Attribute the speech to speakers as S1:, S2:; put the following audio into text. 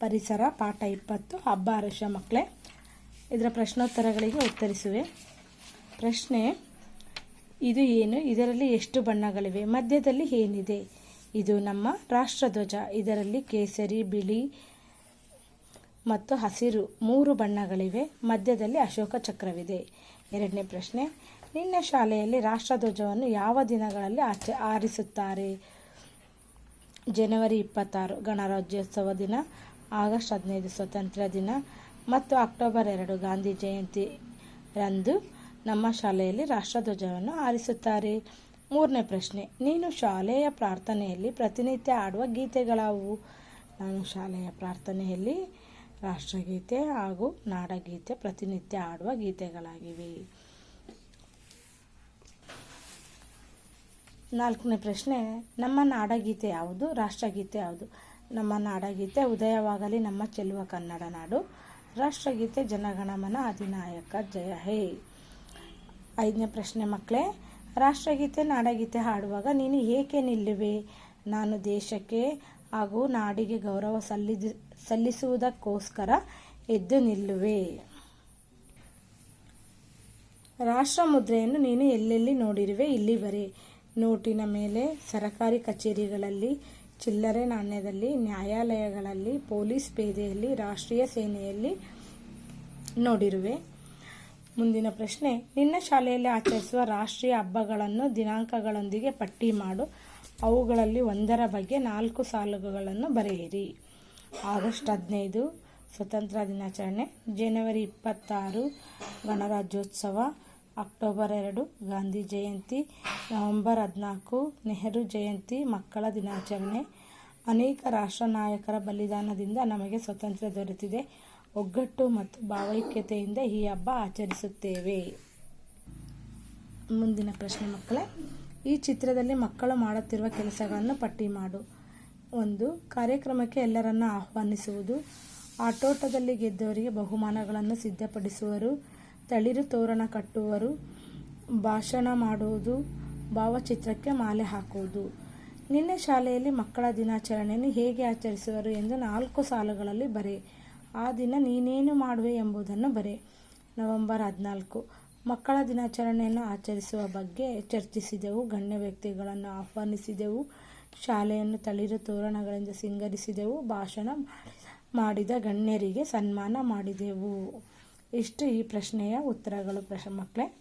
S1: ಪರಿಸರ, ಪಾಠ ಇಪ್ಪತ್ತು, ಹಬ್ಬ, ಹರಷ, ಮಕ್ಕಳೇ. ಇದರ ಪ್ರಶ್ನೋತ್ತರಗಳಿಗೆ ಉತ್ತರಿಸುವೆ. ಪ್ರಶ್ನೆ, ಇದು ಏನು? ಇದರಲ್ಲಿ ಎಷ್ಟು ಬಣ್ಣಗಳಿವೆ? ಮಧ್ಯದಲ್ಲಿ ಏನಿದೆ? ಇದು ನಮ್ಮ ರಾಷ್ಟ್ರಧ್ವಜ. ಇದರಲ್ಲಿ ಕೇಸರಿ, ಬಿಳಿ ಮತ್ತು ಹಸಿರು ಮೂರು ಬಣ್ಣಗಳಿವೆ. ಮಧ್ಯದಲ್ಲಿ ಅಶೋಕ ಚಕ್ರವಿದೆ. ಎರಡನೇ ಪ್ರಶ್ನೆ, ನಿನ್ನ ಶಾಲೆಯಲ್ಲಿ ರಾಷ್ಟ್ರಧ್ವಜವನ್ನು ಯಾವ ದಿನಗಳಲ್ಲಿ ಆಚ, ಆರಿಸುತ್ತಾರೆ? ಜನವರಿ ಇಪ್ಪತ್ತಾರು, ಗಣರಾಜ್ಯೋತ್ಸವ ದಿನ ಆಗಸ್ಟ್ ಹದಿನೈದು ಸ್ವಾತಂತ್ರ್ಯ ದಿನ ಮತ್ತು ಅಕ್ಟೋಬರ್ ಎರಡು ಗಾಂಧಿ ಜಯಂತಿ ರಂದು ನಮ್ಮ ಶಾಲೆಯಲ್ಲಿ ರಾಷ್ಟ್ರಧ್ವಜವನ್ನು ಆರಿಸುತ್ತಾರೆ ಮೂರನೇ ಪ್ರಶ್ನೆ, ನೀನು ಶಾಲೆಯ ಪ್ರಾರ್ಥನೆಯಲ್ಲಿ ಪ್ರತಿನಿತ್ಯ ಆಡುವ ಗೀತೆಗಳಾವು ನಾನು ಶಾಲೆಯ ಪ್ರಾರ್ಥನೆಯಲ್ಲಿ ರಾಷ್ಟ್ರಗೀತೆ ಹಾಗೂ ನಾಡಗೀತೆ ಪ್ರತಿನಿತ್ಯ ಆಡುವ ಗೀತೆಗಳಾಗಿವೆ. ನಾಲ್ಕನೇ ಪ್ರಶ್ನೆ, ನಮ್ಮ ನಾಡಗೀತೆ ಯಾವುದು? ರಾಷ್ಟ್ರಗೀತೆ ಯಾವುದು? ನಮ್ಮ ನಾಡಗೀತೆ ಉದಯವಾಗಲಿ ನಮ್ಮ ಚೆಲುವ ಕನ್ನಡ ನಾಡು. ರಾಷ್ಟ್ರಗೀತೆ ಜನಗಣಮನ ಅಧಿನಾಯಕ ಜಯ ಹೇ. ಐದನೇ ಪ್ರಶ್ನೆ ಮಕ್ಕಳೇ, ರಾಷ್ಟ್ರಗೀತೆ ನಾಡಗೀತೆ ಹಾಡುವಾಗ ನೀನು ಏಕೆ ನಿಲ್ಲುವೆ? ನಾನು ದೇಶಕ್ಕೆ ಹಾಗೂ ನಾಡಿಗೆ ಗೌರವ ಸಲ್ಲಿದ, ಸಲ್ಲಿಸುವುದಕ್ಕೋಸ್ಕರ ಎದ್ದು ನಿಲ್ಲುವೆ. ರಾಷ್ಟ್ರ ಮುದ್ರೆಯನ್ನು ನೀನು ಎಲ್ಲೆಲ್ಲಿ ನೋಡಿರುವೆ? ಇಲ್ಲಿ ಬರೆ ನೋಟಿನ ಮೇಲೆ ಸರಕಾರಿ ಕಚೇರಿಗಳಲ್ಲಿ ಚಿಲ್ಲರೆ ನಾಣ್ಯದಲ್ಲಿ ನ್ಯಾಯಾಲಯಗಳಲ್ಲಿ, ಪೊಲೀಸ್ ಪೇದೆಯಲ್ಲಿ, ರಾಷ್ಟ್ರೀಯ ಸೇನೆಯಲ್ಲಿ ನೋಡಿರುವೆ. ಮುಂದಿನ ಪ್ರಶ್ನೆ, ನಿನ್ನ ಶಾಲೆಯಲ್ಲಿ ಆಚರಿಸುವ ರಾಷ್ಟ್ರೀಯ ಹಬ್ಬಗಳನ್ನು ದಿನಾಂಕಗಳೊಂದಿಗೆ ಪಟ್ಟಿ ಮಾಡು. ಅವುಗಳಲ್ಲಿ ಒಂದರ ಬಗ್ಗೆ ನಾಲ್ಕು ಸಾಲುಗಳನ್ನು ಬರೆಯಿರಿ. ಆಗಸ್ಟ್ ಹದಿನೈದು, ಸ್ವತಂತ್ರ ದಿನಾಚರಣೆ. ಜನವರಿ ಇಪ್ಪತ್ತಾರು, ಗಣರಾಜ್ಯೋತ್ಸವ. ಅಕ್ಟೋಬರ್ ಎರಡು, ಗಾಂಧಿ ಜಯಂತಿ, ನವೆಂಬರ್ ಹದಿನಾಲ್ಕು, ನೆಹರು ಜಯಂತಿ, ಮಕ್ಕಳ ದಿನಾಚರಣೆ. ಅನೇಕ ರಾಷ್ಟ್ರ ನಾಯಕರ ಬಲಿದಾನದಿಂದ ನಮಗೆ ಸ್ವಾತಂತ್ರ್ಯ ದೊರೆತಿದೆ. ಒಗ್ಗಟ್ಟು ಮತ್ತು ಭಾವೈಕ್ಯತೆಯಿಂದ ಈ ಹಬ್ಬ ಆಚರಿಸುತ್ತೇವೆ. ಮುಂದಿನ ಪ್ರಶ್ನೆ ಮಕ್ಕಳೇ, ಈ ಚಿತ್ರದಲ್ಲಿ ಮಕ್ಕಳು ಮಾಡುತ್ತಿರುವ ಕೆಲಸಗಳನ್ನು ಪಟ್ಟಿ ಮಾಡು. ಒಂದು, ಕಾರ್ಯಕ್ರಮಕ್ಕೆ ಎಲ್ಲರನ್ನು ಆಹ್ವಾನಿಸುವುದು. ಆಟೋಟದಲ್ಲಿ ಗೆದ್ದವರಿಗೆ ಬಹುಮಾನಗಳನ್ನು ಸಿದ್ಧಪಡಿಸುವರು. ತಳಿರು ತೋರಣ ಕಟ್ಟುವರು, ಭಾಷಣ ಮಾಡುವುದು, ಭಾವಚಿತ್ರಕ್ಕೆ ಮಾಲೆ ಹಾಕುವುದು. ನಿನ್ನೆ ಶಾಲೆಯಲ್ಲಿ ಮಕ್ಕಳ ದಿನಾಚರಣೆಯನ್ನು ಹೇಗೆ ಆಚರಿಸುವರು ಎಂದು ನಾಲ್ಕು ಸಾಲುಗಳಲ್ಲಿ ಬರೆ. ಆ ದಿನ ನೀನೇನು ಮಾಡುವೆ ಎಂಬುದನ್ನು ಬರೆ. ನವೆಂಬರ್ ಹದಿನಾಲ್ಕು. ಮಕ್ಕಳ ದಿನಾಚರಣೆಯನ್ನು ಆಚರಿಸುವ ಬಗ್ಗೆ ಚರ್ಚಿಸಿದೆವು, ಗಣ್ಯ ವ್ಯಕ್ತಿಗಳನ್ನು ಆಹ್ವಾನಿಸಿದೆವು, ಶಾಲೆಯನ್ನು ತಳಿರು ತೋರಣಗಳಿಂದ ಸಿಂಗರಿಸಿದೆವು, ಭಾಷಣ ಮಾಡಿದ ಗಣ್ಯರಿಗೆ ಸನ್ಮಾನ ಮಾಡಿದೆವು. ಇಷ್ಟು ಈ ಪ್ರಶ್ನೆಯ ಉತ್ತರಗಳು ಪ್ರಶ್ನೆ ಮಕ್ಕಳೇ.